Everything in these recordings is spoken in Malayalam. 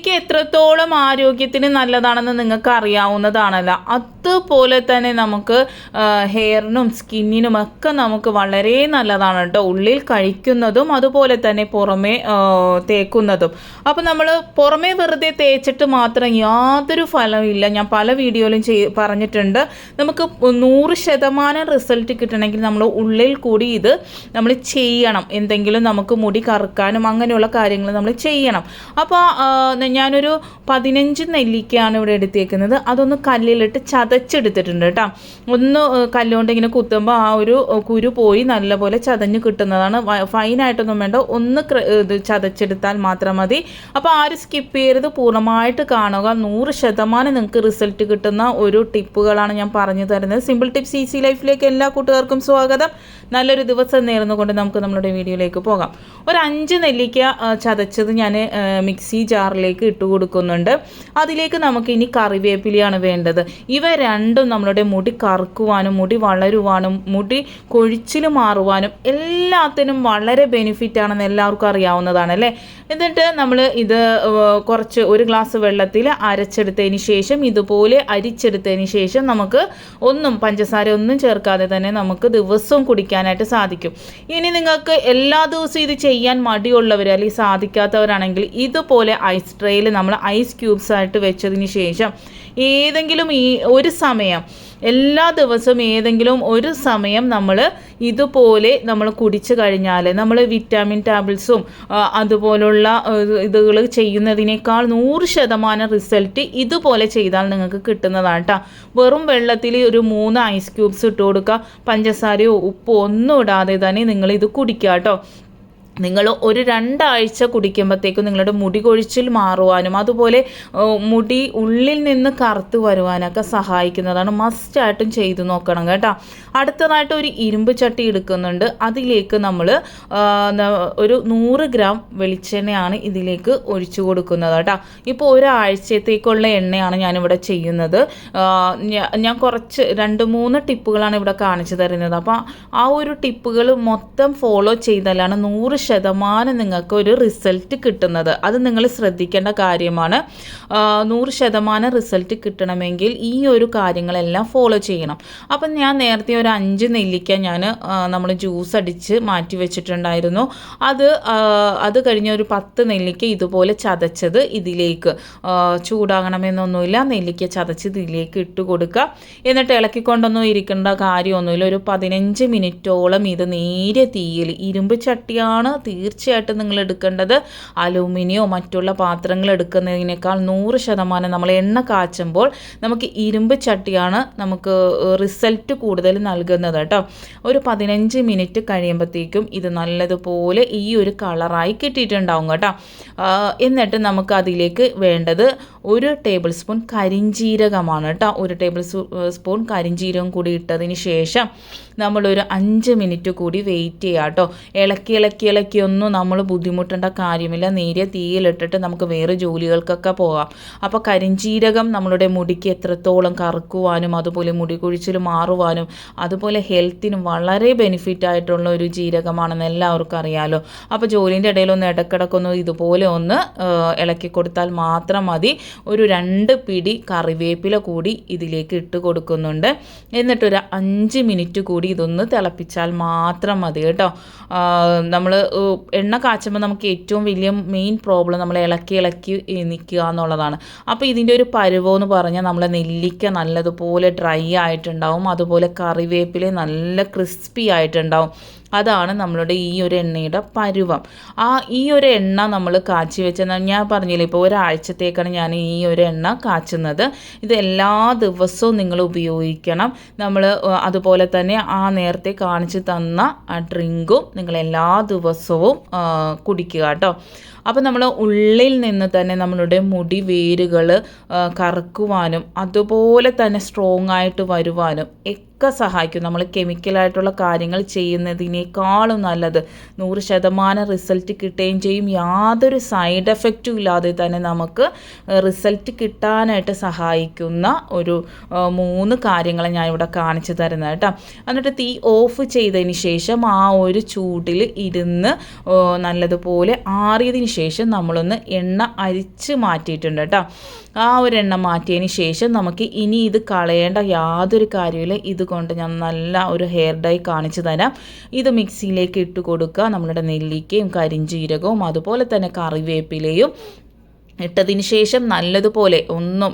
നെല്ലിക്ക എത്രത്തോളം ആരോഗ്യത്തിന് നല്ലതാണെന്ന് നിങ്ങൾക്ക് അറിയാവുന്നതാണല്ല അതുപോലെ തന്നെ നമുക്ക് ഹെയറിനും സ്കിന്നിനും ഒക്കെ നമുക്ക് വളരെ നല്ലതാണ് കേട്ടോ. ഉള്ളിൽ കഴിക്കുന്നതും അതുപോലെ തന്നെ പുറമേ തേക്കുന്നതും. അപ്പോൾ നമ്മൾ പുറമേ വെറുതെ തേച്ചിട്ട് മാത്രം യാതൊരു ഫലമില്ല ഞാൻ പല വീഡിയോയിലും ചെയ് പറഞ്ഞിട്ടുണ്ട്. നമുക്ക് നൂറ് ശതമാനം റിസൾട്ട് കിട്ടണമെങ്കിൽ നമ്മൾ ഉള്ളിൽ കൂടി ഇത് നമ്മൾ ചെയ്യണം. എന്തെങ്കിലും നമുക്ക് മുടി കറുക്കാനും അങ്ങനെയുള്ള കാര്യങ്ങൾ നമ്മൾ ചെയ്യണം. അപ്പോൾ ഞാനൊരു പതിനഞ്ച് നെല്ലിക്കയാണ് ഇവിടെ എടുത്തേക്കുന്നത്. അതൊന്ന് കല്ലിലിട്ട് ചതച്ചെടുത്തിട്ടുണ്ട് കേട്ടോ. ഒന്ന് കല്ലുകൊണ്ട് ഇങ്ങനെ കുത്തുമ്പോൾ ആ ഒരു കുരു പോയി നല്ലപോലെ ചതഞ്ഞ് കിട്ടുന്നതാണ്. ഫൈനായിട്ടൊന്നും വേണ്ട. ഒന്ന് ഇത് ചതച്ചെടുത്താൽ മാത്രം മതി. അപ്പോൾ ആരും സ്കിപ്പ് ചെയ്യരുത്. പൂർണമായിട്ട് കാണുക. നൂറ് ശതമാനം നിങ്ങൾക്ക് റിസൾട്ട് കിട്ടുന്ന ഒരു ടിപ്പുകളാണ് ഞാൻ പറഞ്ഞു തരുന്നത്. സിമ്പിൾ ടിപ്സ് ഈസി ലൈഫിലേക്ക് എല്ലാ കൂട്ടുകാർക്കും സ്വാഗതം. നല്ലൊരു ദിവസം നേർന്നുകൊണ്ട് നമുക്ക് നമ്മുടെ വീഡിയോയിലേക്ക് പോകാം. ഒരു അഞ്ച് നെല്ലിക്ക ചതച്ചത് ഞാൻ മിക്സി ജാറിലേക്ക് ഇട്ട് കൊടുക്കുന്നുണ്ട്. അതിലേക്ക് നമുക്ക് ഇനി കറിവേപ്പിലയാണ് വേണ്ടത്. ഇവ രണ്ടും നമ്മളുടെ മുടി കറുക്കുവാനും മുടി വളരുവാനും മുടി കൊഴിച്ചിൽ മാറുവാനും എല്ലാത്തിനും വളരെ ബെനിഫിറ്റ് ആണെന്ന് എല്ലാവർക്കും അറിയാവുന്നതാണ് അല്ലേ? എന്നിട്ട് നമ്മൾ ഇത് കുറച്ച് ഒരു ഗ്ലാസ് വെള്ളത്തിൽ അരച്ചെടുത്തതിന് ശേഷം ഇതുപോലെ അരിച്ചെടുത്തതിന് ശേഷം നമുക്ക് ഒന്നും പഞ്ചസാര ഒന്നും ചേർക്കാതെ തന്നെ നമുക്ക് ദിവസവും കുടിക്കാനായിട്ട് സാധിക്കും. ഇനി നിങ്ങൾക്ക് എല്ലാ ദിവസവും ഇത് ചെയ്യാൻ മടിയുള്ളവർ അല്ലെങ്കിൽ സാധിക്കാത്തവരാണെങ്കിൽ ഇതുപോലെ ഐസ് ട്രേയിൽ നമ്മൾ ഐസ് ക്യൂബ്സ് ആയിട്ട് വെച്ചതിന് ശേഷം ഏതെങ്കിലും ഈ ഒരു സമയം എല്ലാ ദിവസവും ഏതെങ്കിലും ഒരു സമയം നമ്മൾ ഇതുപോലെ നമ്മൾ കുടിച്ചു കഴിഞ്ഞാൽ നമ്മൾ വിറ്റാമിൻ ടാബ്ലറ്റ്സും അതുപോലുള്ള ഇതുകൾ ചെയ്യുന്നതിനേക്കാൾ നൂറ് ശതമാനം റിസൾട്ട് ഇതുപോലെ ചെയ്താൽ നിങ്ങൾക്ക് കിട്ടുന്നതാണ് കേട്ടോ വെറും വെള്ളത്തിൽ ഒരു മൂന്ന് ഐസ് ക്യൂബ്സ് ഇട്ട് കൊടുക്കുക പഞ്ചസാരയോ ഉപ്പോ ഒന്നും ഇടാതെ തന്നെ നിങ്ങൾ ഇത് കുടിക്കുക കേട്ടോ നിങ്ങൾ ഒരു രണ്ടാഴ്ച കുടിക്കുമ്പോഴത്തേക്കും നിങ്ങളുടെ മുടി കൊഴിച്ചിൽ മാറുവാനും അതുപോലെ മുടി ഉള്ളിൽ നിന്ന് കറുത്ത് വരുവാനൊക്കെ സഹായിക്കുന്നതാണ് മസ്റ്റായിട്ടും ചെയ്തു നോക്കണം കേട്ടോ. അടുത്തതായിട്ട് ഒരു ഇരുമ്പ് ചട്ടി എടുക്കുന്നുണ്ട്. അതിലേക്ക് നമ്മൾ ഒരു നൂറ് ഗ്രാം വെളിച്ചെണ്ണയാണ് ഇതിലേക്ക് ഒഴിച്ചു കൊടുക്കുന്നത് കേട്ടോ. ഇപ്പോൾ ഒരാഴ്ചത്തേക്കുള്ള എണ്ണയാണ് ഞാനിവിടെ ചെയ്യുന്നത്. ഞാൻ കുറച്ച് രണ്ട് മൂന്ന് ടിപ്പുകളാണ് ഇവിടെ കാണിച്ചു തരുന്നത്. അപ്പോൾ ആ ഒരു ടിപ്പുകൾ മൊത്തം ഫോളോ ചെയ്താലാണ് നൂറ് ശതമാനം നിങ്ങൾക്ക് ഒരു റിസൾട്ട് കിട്ടുന്നത്. അത് നിങ്ങൾ ശ്രദ്ധിക്കേണ്ട കാര്യമാണ്. നൂറ് ശതമാനം റിസൾട്ട് കിട്ടണമെങ്കിൽ ഈ ഒരു കാര്യങ്ങളെല്ലാം ഫോളോ ചെയ്യണം. അപ്പം ഞാൻ നേരത്തെ ഒരു അഞ്ച് നെല്ലിക്ക ഞാൻ നമ്മൾ ജ്യൂസ് അടിച്ച് മാറ്റി വെച്ചിട്ടുണ്ടായിരുന്നു. അത് അത് കഴിഞ്ഞ ഒരു പത്ത് നെല്ലിക്ക ഇതുപോലെ ചതച്ചത് ഇതിലേക്ക്. ചൂടാകണമെന്നൊന്നുമില്ല. നെല്ലിക്ക ചതച്ച് ഇതിലേക്ക് ഇട്ട് കൊടുക്കുക. എന്നിട്ട് ഇളക്കിക്കൊണ്ടൊന്നും ഇരിക്കേണ്ട കാര്യമൊന്നുമില്ല. ഒരു പതിനഞ്ച് മിനിറ്റോളം ഇത് നേരിയ തീയിൽ ഇരുമ്പ് ചട്ടിയാണ് തീർച്ചയായിട്ടും നിങ്ങൾ എടുക്കേണ്ടത് അലൂമിനിയോ മറ്റുള്ള പാത്രങ്ങൾ എടുക്കുന്നതിനേക്കാൾ നൂറ് ശതമാനം നമ്മൾ എണ്ണ കാച്ചുമ്പോൾ നമുക്ക് ഇരുമ്പ് ചട്ടിയാണ് നമുക്ക് റിസൾട്ട് കൂടുതൽ നൽകുന്നത് കേട്ടോ. ഒരു പതിനഞ്ച് മിനിറ്റ് കഴിയുമ്പോഴത്തേക്കും ഇത് നല്ലതുപോലെ ഈ ഒരു കളറായി കിട്ടിയിട്ടുണ്ടാവും കേട്ടോ. എന്നിട്ട് നമുക്ക് അതിലേക്ക് വേണ്ടത് ഒരു ടേബിൾ സ്പൂൺ കരിഞ്ചീരകമാണ് കേട്ടോ. ഒരു ടേബിൾ സ്പൂൺ കരിഞ്ചീരകം കൂടി ഇട്ടതിന് ശേഷം നമ്മളൊരു അഞ്ച് മിനിറ്റ് കൂടി വെയിറ്റ് ചെയ്യുക കേട്ടോ. ഇളക്കി ഇളക്കി ഇളക്കി ഒന്നും നമ്മൾ ബുദ്ധിമുട്ടേണ്ട കാര്യമില്ല. നേരിയ തീയിലിട്ടിട്ട് നമുക്ക് വേറെ ജോലികൾക്കൊക്കെ പോകാം. അപ്പോൾ കരിഞ്ചീരകം നമ്മളുടെ മുടിക്ക് എത്രത്തോളം കറുക്കുവാനും അതുപോലെ മുടി കുഴിച്ചിൽ മാറുവാനും അതുപോലെ ഹെൽത്തിനും വളരെ ബെനിഫിറ്റ് ആയിട്ടുള്ള ഒരു ജീരകമാണെന്ന് എല്ലാവർക്കും അറിയാമല്ലോ അപ്പോൾ ജോലിന്റെ ഇടയിലൊന്ന് ഇടക്കിടക്കൊന്ന് ഇതുപോലെ ഒന്ന് ഇളക്കി കൊടുത്താൽ മാത്രം മതി. ഒരു രണ്ട് പിടി കറിവേപ്പില കൂടി ഇതിലേക്ക് ഇട്ട് കൊടുക്കുന്നുണ്ട്. എന്നിട്ടൊരു അഞ്ച് മിനിറ്റ് കൂടി ഇതൊന്ന് തിളപ്പിച്ചാൽ മാത്രം മതി കേട്ടോ. നമ്മൾ എണ്ണ കാച്ചുമ്പോൾ നമുക്ക് ഏറ്റവും വലിയ മെയിൻ പ്രോബ്ലം നമ്മൾ ഇളക്കി ഇളക്കി നിൽക്കുക എന്നുള്ളതാണ്. അപ്പോൾ ഇതിന്റെ ഒരു പരുവം എന്ന് പറഞ്ഞാൽ നമ്മൾ നെല്ലിക്ക നല്ലതുപോലെ ഡ്രൈ ആയിട്ടുണ്ടാവും. അതുപോലെ കറിവേപ്പില നല്ല ക്രിസ്പി ആയിട്ടുണ്ടാവും. അതാണ് നമ്മളുടെ ഈ ഒരു എണ്ണയുടെ പരുവം. ആ ഈ ഒരു എണ്ണ നമ്മൾ കാച്ചി വെച്ച ഞാൻ പറഞ്ഞില്ലേ ഇപ്പോൾ ഒരാഴ്ചത്തേക്കാണ് ഞാൻ ഈ ഒരു എണ്ണ കാച്ചുന്നത്. ഇത് എല്ലാ ദിവസവും നിങ്ങൾ ഉപയോഗിക്കണം. നമ്മൾ അതുപോലെ തന്നെ ആ നേരത്തെ കാണിച്ച് തന്ന ആ ഡ്രിങ്കും നിങ്ങൾ എല്ലാ ദിവസവും കുടിക്കുക കേട്ടോ. അപ്പോൾ നമ്മൾ ഉള്ളിൽ നിന്ന് തന്നെ നമ്മളുടെ മുടി വേരുകൾ കറക്കുവാനും അതുപോലെ തന്നെ സ്ട്രോങ് ആയിട്ട് വരുവാനും ഒക്കെ സഹായിക്കും. നമ്മൾ കെമിക്കലായിട്ടുള്ള കാര്യങ്ങൾ ചെയ്യുന്നതിനേക്കാളും നല്ലത് നൂറ് ശതമാനം റിസൾട്ട് കിട്ടുകയും ചെയ്യും. യാതൊരു സൈഡ് എഫക്റ്റും ഇല്ലാതെ തന്നെ നമുക്ക് റിസൾട്ട് കിട്ടാനായിട്ട് സഹായിക്കുന്ന ഒരു മൂന്ന് കാര്യങ്ങൾ ഞാൻ ഇവിടെ കാണിച്ചു തരുന്നത് കേട്ടോ. എന്നിട്ട് തീ ഓഫ് ചെയ്തതിന് ശേഷം ആ ഒരു ചൂടിൽ ഇരുന്ന് നല്ലതുപോലെ ആറിയതിന് ശേഷം നമ്മളൊന്ന് എണ്ണ അരിച്ച് മാറ്റിയിട്ടുണ്ട് കേട്ടോ. ആ ഒരു എണ്ണ മാറ്റിയതിന് ശേഷം നമുക്ക് ഇനി ഇത് കളയേണ്ട യാതൊരു കാര്യമില്ല. ഇതുകൊണ്ട് ഞാൻ നല്ല ഒരു ഹെയർ ഡൈ കാണിച്ചു തരാം. ഇത് മിക്സിയിലേക്ക് ഇട്ട് കൊടുക്കുക. നമ്മളുടെ നെല്ലിക്കയും കരിഞ്ചീരകവും അതുപോലെ തന്നെ കറിവേപ്പിലയും ഇട്ടതിന് ശേഷം നല്ലതുപോലെ ഒന്നും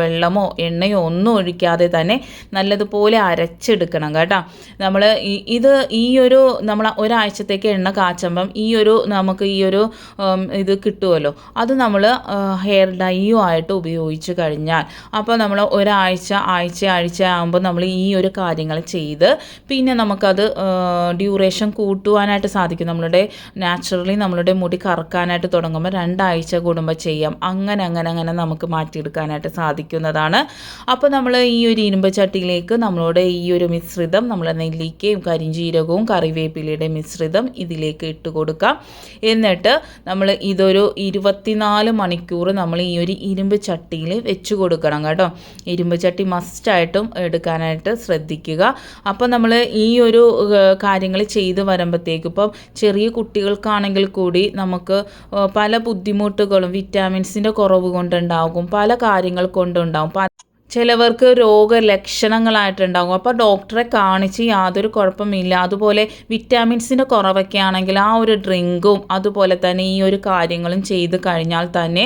വെള്ളമോ എണ്ണയോ ഒന്നും ഒഴിക്കാതെ തന്നെ നല്ലതുപോലെ അരച്ചെടുക്കണം കേട്ടോ. നമ്മൾ ഇത് ഈ ഒരു നമ്മൾ ഒരാഴ്ചത്തേക്ക് എണ്ണ കാച്ചുമ്പം ഈ ഒരു നമുക്ക് ഈ ഒരു ഇത് കിട്ടുമല്ലോ അത് നമ്മൾ ഹെയർ ഡൈയും ആയിട്ട് ഉപയോഗിച്ച് കഴിഞ്ഞാൽ അപ്പോൾ നമ്മൾ ഒരാഴ്ച ആഴ്ച ആഴ്ച ആകുമ്പോൾ നമ്മൾ ഈ ഒരു കാര്യങ്ങൾ ചെയ്ത് പിന്നെ നമുക്കത് ഡ്യൂറേഷൻ കൂട്ടുവാനായിട്ട് സാധിക്കും. നമ്മളുടെ നാച്ചുറലി നമ്മളുടെ മുടി കറക്കാനായിട്ട് തുടങ്ങുമ്പോൾ രണ്ടാഴ്ച കൂടുമ്പോൾ ചെയ്യാം. അങ്ങനെ അങ്ങനെ അങ്ങനെ നമുക്ക് മാറ്റിയെടുക്കാനായിട്ട് സാധിക്കുന്നതാണ്. അപ്പോൾ നമ്മൾ ഈ ഒരു ഇരുമ്പ് ചട്ടിയിലേക്ക് നമ്മളോട് ഈ ഒരു മിശ്രിതം നമ്മൾ നെല്ലിക്കയും കരിഞ്ചീരകവും കറിവേപ്പിലയുടെ മിശ്രിതം ഇതിലേക്ക് ഇട്ട് കൊടുക്കാം. എന്നിട്ട് നമ്മൾ ഇതൊരു ഇരുപത്തിനാല് മണിക്കൂർ നമ്മൾ ഈ ഒരു ഇരുമ്പ് ചട്ടിയിൽ വെച്ച് കൊടുക്കണം കേട്ടോ. ഇരുമ്പ് ചട്ടി മസ്റ്റായിട്ടും എടുക്കാനായിട്ട് ശ്രദ്ധിക്കുക. അപ്പോൾ നമ്മൾ ഈ ഒരു കാര്യങ്ങൾ ചെയ്ത് വരുമ്പോഴത്തേക്കും ഇപ്പം ചെറിയ കുട്ടികൾക്കാണെങ്കിൽ കൂടി നമുക്ക് പല ബുദ്ധിമുട്ടുകളും വിറ്റാമിൻസിന്റെ കുറവ് കൊണ്ടുണ്ടാകും പല കാര്യങ്ങൾ കൊണ്ടുണ്ടാകും. ചിലവർക്ക് രോഗലക്ഷണങ്ങളായിട്ടുണ്ടാകും. അപ്പോൾ ഡോക്ടറെ കാണിച്ച് യാതൊരു കുഴപ്പമില്ല. അതുപോലെ വിറ്റാമിൻസിന്റെ കുറവൊക്കെ ആണെങ്കിൽ ആ ഒരു ഡ്രിങ്കും അതുപോലെ തന്നെ ഈ ഒരു കാര്യങ്ങളും ചെയ്ത് കഴിഞ്ഞാൽ തന്നെ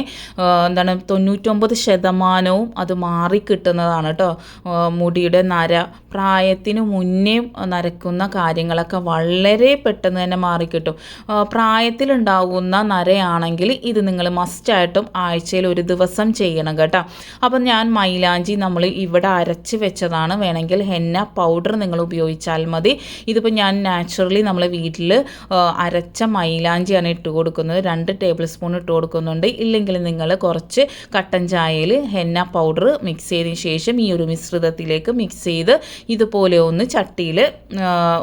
എന്താണ് തൊണ്ണൂറ്റൊമ്പത് ശതമാനവും അത് മാറിക്കിട്ടുന്നതാണ് കേട്ടോ മുടിയുടെ നര. പ്രായത്തിന് മുന്നേ നരക്കുന്ന കാര്യങ്ങളൊക്കെ വളരെ പെട്ടെന്ന് തന്നെ മാറിക്കിട്ടും. പ്രായത്തിലുണ്ടാകുന്ന നരയാണെങ്കിൽ ഇത് നിങ്ങൾ മസ്റ്റായിട്ടും ആഴ്ചയിൽ ഒരു ദിവസം ചെയ്യണം കേട്ടോ. അപ്പം ഞാൻ മൈലാഞ്ചി നമ്മൾ ഇവിടെ അരച്ച് വെച്ചതാണ്. വേണമെങ്കിൽ ഹെന്ന പൗഡർ നിങ്ങൾ ഉപയോഗിച്ചാൽ മതി. ഇതിപ്പോൾ ഞാൻ നാച്ചുറലി നമ്മൾ വീട്ടിൽ അരച്ച മൈലാഞ്ചിയാണ് ഇട്ട് കൊടുക്കുന്നത്. രണ്ട് ടേബിൾ സ്പൂൺ ഇട്ട് കൊടുക്കുന്നുണ്ട്. ഇല്ലെങ്കിൽ നിങ്ങൾ കുറച്ച് കട്ടൻ ചായയിൽ ഹെന്ന പൗഡർ മിക്സ് ചെയ്തതിന് ശേഷം ഈ ഒരു മിശ്രിതത്തിലേക്ക് മിക്സ് ചെയ്ത് ഇതുപോലെ ഒന്ന് ചട്ടിയിൽ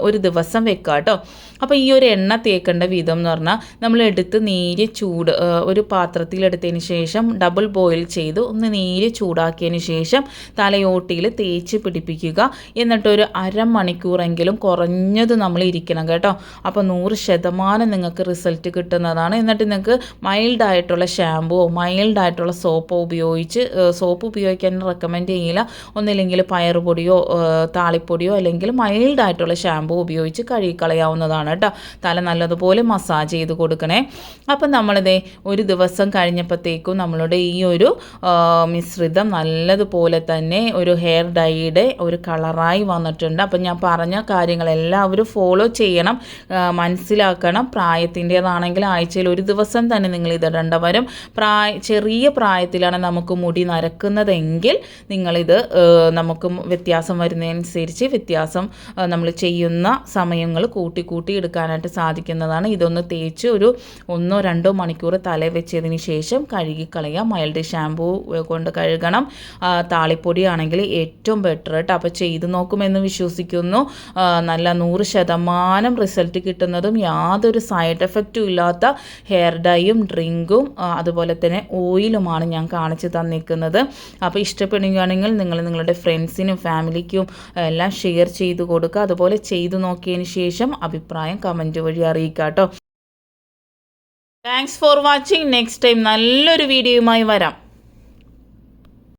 ഒരു ദിവസം വെക്കുക കേട്ടോ. അപ്പോൾ ഈ ഒരു എണ്ണ തേക്കേണ്ട വിധം എന്ന് പറഞ്ഞാൽ നമ്മൾ എടുത്ത് നീര് ചൂട് ഒരു പാത്രത്തിലെടുത്തതിന് ശേഷം ഡബിൾ ബോയിൽ ചെയ്ത് ഒന്ന് നീര് ചൂടാക്കിയതിന് ശേഷം തലയോട്ടിയിൽ തേച്ച് പിടിപ്പിക്കുക. എന്നിട്ടൊരു അരമണിക്കൂറെങ്കിലും കുറഞ്ഞത് നമ്മൾ ഇരിക്കണം കേട്ടോ. അപ്പോൾ നൂറ് ശതമാനം നിങ്ങൾക്ക് റിസൾട്ട് കിട്ടുന്നതാണ്. എന്നിട്ട് നിങ്ങൾക്ക് മൈൽഡ് ആയിട്ടുള്ള ഷാമ്പുവോ മൈൽഡ് ആയിട്ടുള്ള സോപ്പോ ഉപയോഗിച്ച് സോപ്പ് ഉപയോഗിക്കാൻ റെക്കമെൻഡ് ചെയ്യില്ല. ഒന്നില്ലെങ്കിൽ പയറുപൊടിയോ താളിപ്പൊടിയോ അല്ലെങ്കിൽ മൈൽഡ് ആയിട്ടുള്ള ഷാമ്പു ഉപയോഗിച്ച് കഴുകിക്കളയാവുന്നതാണ് കേട്ടോ. തല നല്ലതുപോലെ മസാജ് ചെയ്ത് കൊടുക്കണേ. അപ്പം നമ്മളിതേ ഒരു ദിവസം കഴിഞ്ഞപ്പോഴത്തേക്കും നമ്മളുടെ ഈ ഒരു മിശ്രിതം നല്ലതുപോലെ തന്നെ ഒരു ഹെയർ ഡൈയുടെ ഒരു കളറായി വന്നിട്ടുണ്ട്. അപ്പം ഞാൻ പറഞ്ഞ കാര്യങ്ങൾ എല്ലാവരും ഫോളോ ചെയ്യണം മനസ്സിലാക്കണം. പ്രായത്തിന്റേതാണെങ്കിൽ ആഴ്ചയിൽ ഒരു ദിവസം തന്നെ നിങ്ങൾ ഇതിടേണ്ട വരും. പ്രായ ചെറിയ പ്രായത്തിലാണ് നമുക്ക് മുടി നരക്കുന്നതെങ്കിൽ നിങ്ങളിത് നമുക്ക് വ്യത്യാസം വരുന്നതനുസരിച്ച് വ്യത്യാസം നമ്മൾ ചെയ്യുന്ന സമയങ്ങൾ കൂട്ടി കൂട്ടി എടുക്കാനായിട്ട് സാധിക്കുന്നതാണ്. ഇതൊന്ന് തേച്ച് ഒരു ഒന്നോ രണ്ടോ മണിക്കൂർ തല വെച്ചതിന് ശേഷം കഴുകിക്കളയാം. മൈൽഡ് ഷാമ്പൂ കൊണ്ട് കഴുകണം. താളിപ്പൊടി ആണെങ്കിൽ ഏറ്റവും ബെറ്റർ കേട്ടോ അപ്പോൾ ചെയ്ത് നോക്കുമെന്ന് വിശ്വസിക്കുന്നു. നല്ല നൂറ് ശതമാനം റിസൾട്ട് കിട്ടുന്നതും യാതൊരു സൈഡ് എഫക്റ്റും ഇല്ലാത്ത ഹെയർ ഡൈയും ഡ്രിങ്കും അതുപോലെ തന്നെ ഓയിലുമാണ് ഞാൻ കാണിച്ച് തന്നിരിക്കുന്നത്. അപ്പോൾ ഇഷ്ടപ്പെടുകയാണെങ്കിൽ നിങ്ങൾ നിങ്ങളുടെ ഫ്രണ്ട്സിനും ഫാമിലിക്കും എല്ലാം ഷെയർ ചെയ്ത് കൊടുക്കുക. അതുപോലെ ചെയ്തു നോക്കിയതിന് ശേഷം അഭിപ്രായം കമന്റ് വഴി അറിയിക്കുക കേട്ടോ. Thanks for watching next time നല്ലൊരു വീഡിയോയുമായി വരാം.